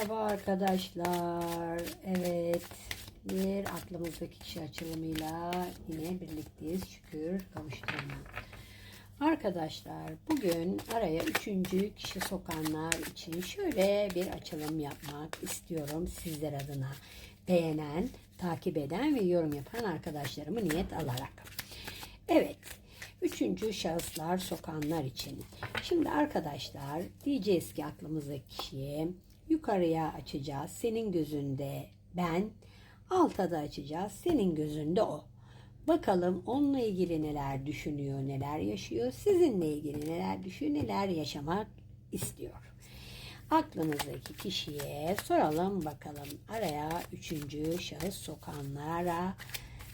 Merhaba arkadaşlar. Evet, bir aklımızdaki kişi açılımıyla yine birlikteyiz. Şükür kavuşturma. Arkadaşlar bugün araya üçüncü kişi sokanlar için şöyle bir açılım yapmak istiyorum sizler adına. Beğenen, takip eden ve yorum yapan arkadaşlarımı niyet alarak. Evet, üçüncü şahıslar sokanlar için. Şimdi arkadaşlar diyeceğiz ki aklımızdaki kişiye yukarıya açacağız. Senin gözünde ben, alta da açacağız. Senin gözünde o. Bakalım onunla ilgili neler düşünüyor, neler yaşıyor, sizinle ilgili neler düşünüyor, neler yaşamak istiyor. Aklınızdaki kişiye soralım bakalım. Araya üçüncü şahıs sokanlara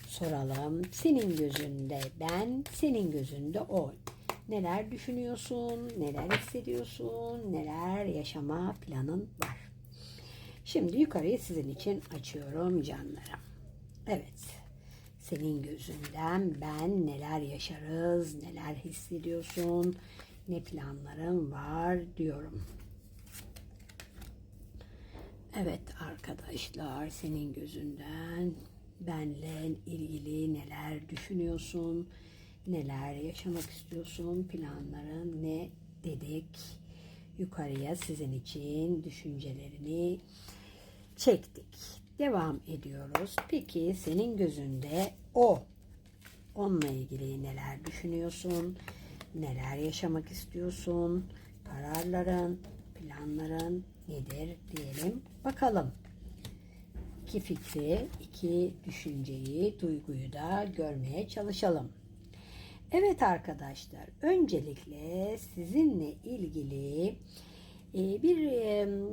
soralım. Senin gözünde ben, senin gözünde o. Neler düşünüyorsun, neler hissediyorsun, neler yaşama planın var. Şimdi yukarıyı sizin için açıyorum canlarım. Evet. Senin gözünden ben neler yaşarız, neler hissediyorsun, ne planların var diyorum. Evet arkadaşlar senin gözünden benle ilgili neler düşünüyorsun, neler yaşamak istiyorsun, planların ne dedik. Yukarıya sizin için düşüncelerini çektik. Devam ediyoruz. Peki senin gözünde o onunla ilgili neler düşünüyorsun? Neler yaşamak istiyorsun? Kararların, planların nedir diyelim. Bakalım. İki fikri, iki düşünceyi, duyguyu da görmeye çalışalım. Evet arkadaşlar, öncelikle sizinle ilgili e, bir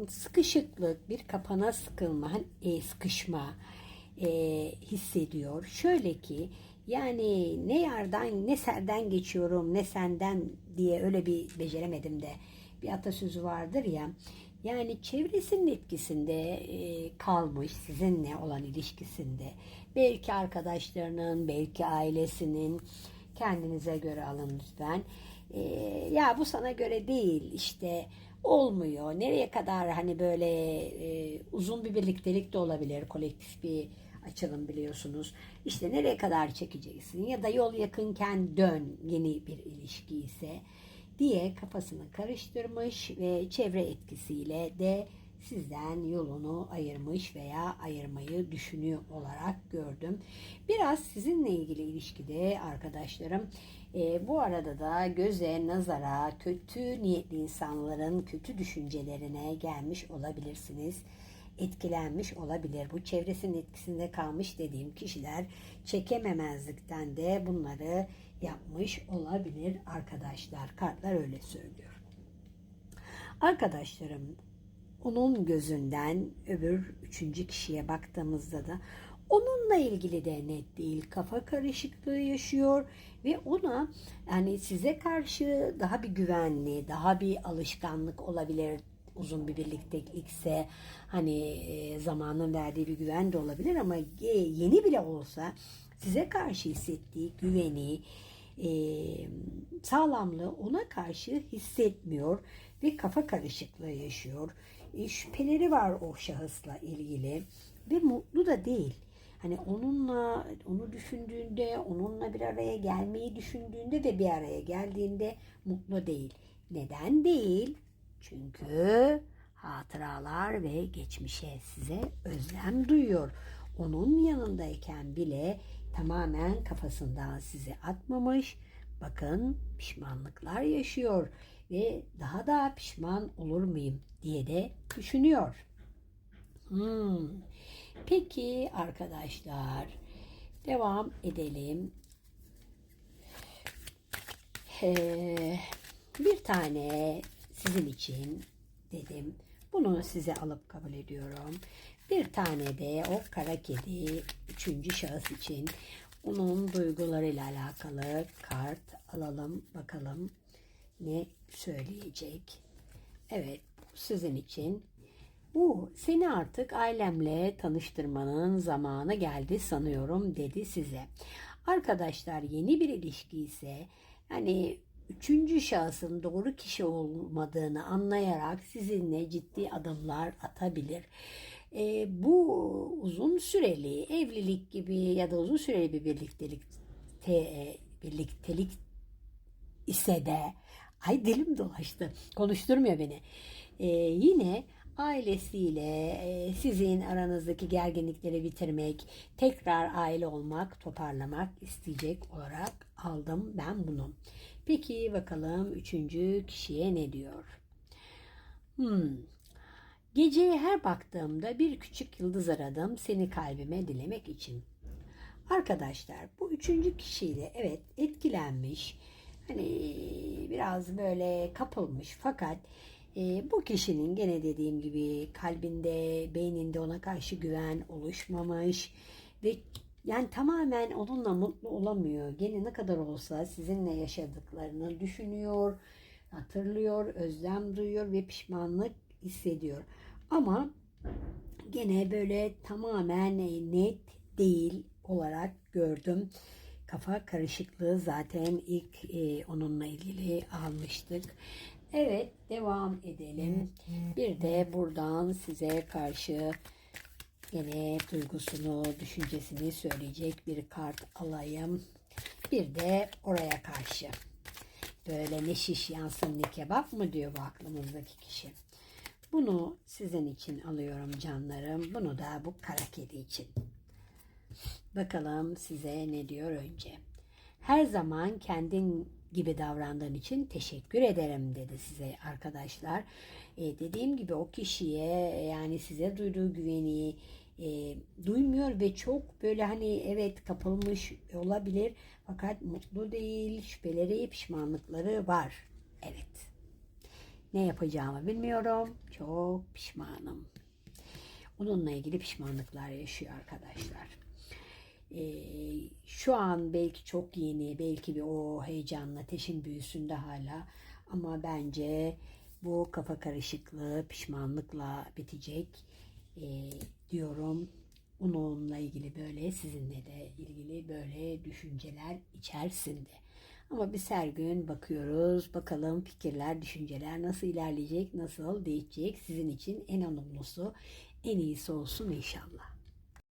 sıkışıklık, bir kapana sıkılma, hani, e, sıkışma e, hissediyor. Şöyle ki yani ne yardan ne serden geçiyorum ne senden diye öyle bir beceremedim de bir atasözü vardır ya. Yani çevresinin etkisinde kalmış sizinle olan ilişkisinde. Belki arkadaşlarının, belki ailesinin kendinize göre alın lütfen. E, ya bu sana göre değil işte olmuyor. Nereye kadar hani böyle e, uzun bir birliktelik de olabilir. Kolektif bir açılım biliyorsunuz. İşte nereye kadar çekeceksin ya da yol yakınken dön yeni bir ilişki ise diye kafasını karıştırmış ve çevre etkisiyle de sizden yolunu ayırmış veya ayırmayı düşünüyor olarak gördüm. Biraz sizinle ilgili ilişkide arkadaşlarım e, bu arada da göze, nazara, kötü niyetli insanların kötü düşüncelerine gelmiş olabilirsiniz. Etkilenmiş olabilir. Bu çevresinin etkisinde kalmış dediğim kişiler çekememezlikten de bunları yapmış olabilir arkadaşlar. Kartlar öyle söylüyor. Arkadaşlarım onun gözünden öbür üçüncü kişiye baktığımızda da onunla ilgili de net değil. Kafa karışıklığı yaşıyor ve ona yani size karşı daha bir güvenli, daha bir alışkanlık olabilir. Uzun bir birliktelikse hani e, zamanın verdiği bir güven de olabilir ama yeni bile olsa size karşı hissettiği güveni, e, sağlamlığı ona karşı hissetmiyor ve kafa karışıklığı yaşıyor. E, şüpheleri var o şahısla ilgili ve mutlu da değil. Hani onunla onu düşündüğünde, onunla bir araya gelmeyi düşündüğünde ve bir araya geldiğinde mutlu değil. Neden değil? Çünkü hatıralar ve geçmişe size özlem duyuyor. Onun yanındayken bile tamamen kafasından sizi atmamış. Bakın pişmanlıklar yaşıyor ve daha da pişman olur muyum diye de düşünüyor. Hmm. Peki arkadaşlar devam edelim. Ee, bir tane sizin için dedim. Bunu size alıp kabul ediyorum. Bir tane de o kara kedi üçüncü şahıs için onun duygularıyla alakalı kart alalım bakalım ne söyleyecek. Evet sizin için. Bu seni artık ailemle tanıştırmanın zamanı geldi sanıyorum dedi size. Arkadaşlar yeni bir ilişki ise hani üçüncü şahsın doğru kişi olmadığını anlayarak sizinle ciddi adımlar atabilir. E, bu uzun süreli evlilik gibi ya da uzun süreli bir birliktelik te, birliktelik ise de ay dilim dolaştı konuşturmuyor beni. E, yine ailesiyle e, sizin aranızdaki gerginlikleri bitirmek, tekrar aile olmak, toparlamak isteyecek olarak aldım ben bunu. Peki bakalım üçüncü kişiye ne diyor? Hmm. Geceye her baktığımda bir küçük yıldız aradım seni kalbime dilemek için. Arkadaşlar bu üçüncü kişiyle evet etkilenmiş. Hani biraz böyle kapılmış fakat e, bu kişinin gene dediğim gibi kalbinde, beyninde ona karşı güven oluşmamış ve yani tamamen onunla mutlu olamıyor. Gene ne kadar olsa sizinle yaşadıklarını düşünüyor, hatırlıyor, özlem duyuyor ve pişmanlık hissediyor. Ama gene böyle tamamen net değil olarak gördüm. Kafa karışıklığı zaten ilk e, onunla ilgili almıştık. Evet devam edelim. Bir de buradan size karşı yine duygusunu, düşüncesini söyleyecek bir kart alayım. Bir de oraya karşı. Böyle ne şiş yansın ne kebap mı diyor bu aklımızdaki kişi. Bunu sizin için alıyorum canlarım. Bunu da bu kara kedi için. Bakalım size ne diyor önce. Her zaman kendin gibi davrandığın için teşekkür ederim dedi size arkadaşlar. E, dediğim gibi o kişiye yani size duyduğu güveni e, duymuyor ve çok böyle hani evet kapılmış olabilir fakat mutlu değil şüpheleri pişmanlıkları var. Evet. Ne yapacağımı bilmiyorum. Çok pişmanım. Onunla ilgili pişmanlıklar yaşıyor arkadaşlar. Ee, şu an belki çok yeni, belki bir o heyecanla, ateşin büyüsünde hala. Ama bence bu kafa karışıklığı pişmanlıkla bitecek ee, diyorum. Onunla ilgili böyle sizinle de ilgili böyle düşünceler içerisinde. Ama biz her gün bakıyoruz. Bakalım fikirler, düşünceler nasıl ilerleyecek, nasıl değişecek. Sizin için en olumlusu, en iyisi olsun inşallah.